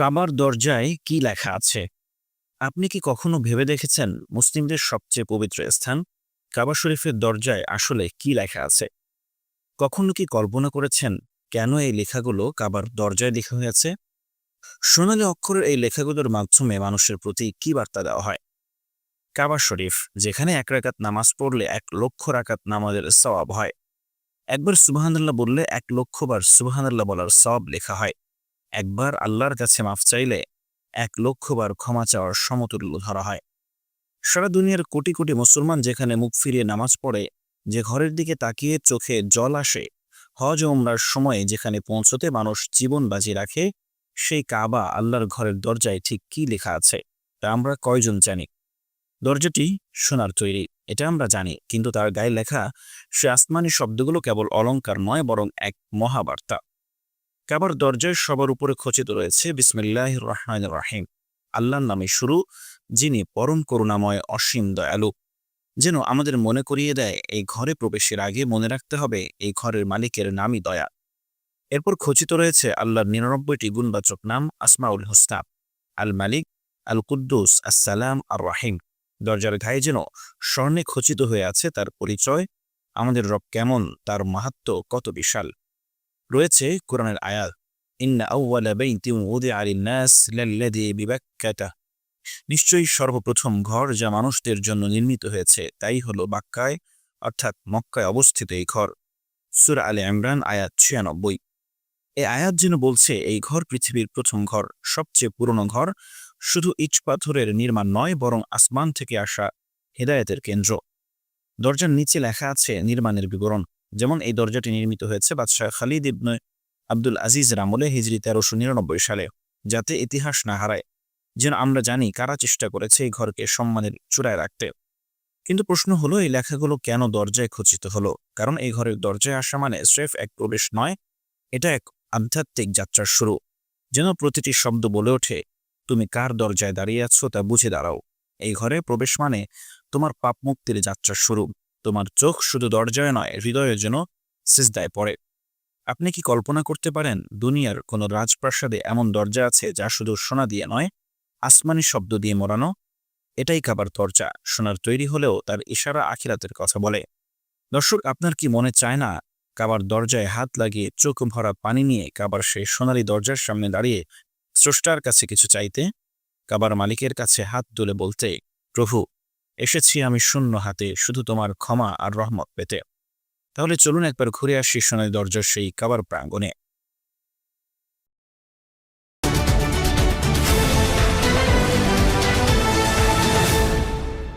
কাবার দরজায় কি লেখা আছে? আপনি কি কখনো ভেবে দেখেছেন মুসলিমদের সবচেয়ে পবিত্র স্থান? কাবা শরীফের দরজায় আসলে কি লেখা আছে? কখনো কি কল্পনা করেছেন কেন এই লেখাগুলো কাবার দরজায় লেখা হয়েছে? সোনালী অক্ষরের এই লেখাগুলোর মাধ্যমে মানুষের প্রতি কি বার্তা দেওয়া হয়? কাবা শরীফ, যেখানে এক রাকাত নামাজ পড়লে এক লক্ষ রাকাত নামাজের সওয়াব হয়। একবার সুবাহান্লাহ বললে এক লক্ষবার সুবাহান্লাহ বলার সওয়াব লেখা হয়। একবার আল্লাহর কাছে মাফ চাইলে এক লক্ষবার ক্ষমা চাওয়ার সমতুল্য ধরা হয়। সারা দুনিয়ার কোটি কোটি মুসলমান যেখানে মুখ ফিরিয়ে নামাজ পড়ে, যে ঘরের দিকে তাকিয়ে চোখে জল আসে, হজ ওমরার সময়ে যেখানে পৌঁছতে মানুষ জীবন বাজি রাখে, সেই কাবা আল্লাহর ঘরের দরজায় ঠিক কি লেখা আছে, তা আমরা কয়জন জানি? দরজাটি সোনার তৈরি, এটা আমরা জানি, কিন্তু তার গায়ে লেখা, সে আসমানি শব্দগুলো কেবল অলঙ্কার নয়, বরং এক মহাবার্তা। কাবার দরজায় সবার উপরে খচিত রয়েছে বিসমিল্লাহ রহমান রাহিম আল্লাহর নামে শুরু, যিনি পরম করুণাময়, অসীম দয়ালু, যেন আমাদের মনে করিয়ে দেয়, এই ঘরে প্রবেশের আগে মনে রাখতে হবে, এই ঘরের মালিকের নামই দয়া। এরপর খচিত রয়েছে আল্লাহর নিরানব্বইটি গুণবাচক নাম, আসমাউল হোসনাব আল মালিক আল কুদ্দুস আসসালাম আর রাহিম দরজার ঘায়ে যেন স্বর্ণে খচিত হয়ে আছে তার পরিচয়, আমাদের রব কেমন, তার মাহাত্ম কত বিশাল। রয়েছে কোরআনের আয়াত নিশ্চয়ই সর্বপ্রথম ঘর যা মানুষদের জন্য নির্মিত হয়েছে, তাই হলো বাক্কায়, অর্থাৎ মক্কায় অবস্থিত এই ঘর। সূরা আলে ইমরান, আয়াত ছিয়ানব্বই। এ আয়াত যেন বলছে, এই ঘর পৃথিবীর প্রথম ঘর, সবচেয়ে পুরনো ঘর, শুধু ইট পাথরের নির্মাণ নয়, বরং আসমান থেকে আসা হেদায়েতের কেন্দ্র। দরজার নিচে লেখা আছে, নির্মাণের বিবরণ। যেমন এই দরজাটি নির্মিত হয়েছে বাদশাহ খালিদ ইবনে আব্দুল আজিজ রামলে হিজরি তেরোশো নিরানব্বই সালে, যাতে ইতিহাস না হারায়, যেন আমরা জানি কারা চেষ্টা করেছে এই ঘরকে সম্মানের চূড়ায় রাখতে। কিন্তু প্রশ্ন হলো, এই লেখাগুলো কেন দরজায় খচিত হলো? কারণ এই ঘরের দরজায় আসা মানে স্রেফ এক প্রবেশ নয়, এটা এক আধ্যাত্মিক যাত্রার শুরু। যেন প্রতিটি শব্দ বলে ওঠে, তুমি কার দরজায় দাঁড়িয়ে আছো তা বুঝে দাঁড়াও। এই ঘরে প্রবেশ মানে তোমার পাপ মুক্তির যাত্রার শুরু। তোমার চোখ শুধু দরজায় নয়, হৃদয়ে যেন সিজদায় পড়ে। আপনি কি কল্পনা করতে পারেন, দুনিয়ার কোনো রাজপ্রাসাদে এমন দরজা আছে যা শুধু সোনা দিয়ে নয়, আসমানি শব্দ দিয়ে মোড়ানো? এটাই কাবার দরজা, সোনার তৈরি হলেও তার ইশারা আখিরাতের কথা বলে। দর্শক, আপনার কি মনে চায় না, কাবার দরজায় হাত লাগিয়ে চোখ ভরা পানি নিয়ে কাবার সেই সোনালি দরজার সামনে দাঁড়িয়ে স্রষ্টার কাছে কিছু চাইতে? কাবার মালিকের কাছে হাত তুলে বলতে, প্রভু এসেছি আমি শূন্য হাতে, শুধু তোমার ক্ষমা আর রহমত পেতে। তাহলে চলুন একবার ঘুরে আসি সোনালি দরজার সেই কাবার প্রাঙ্গণে।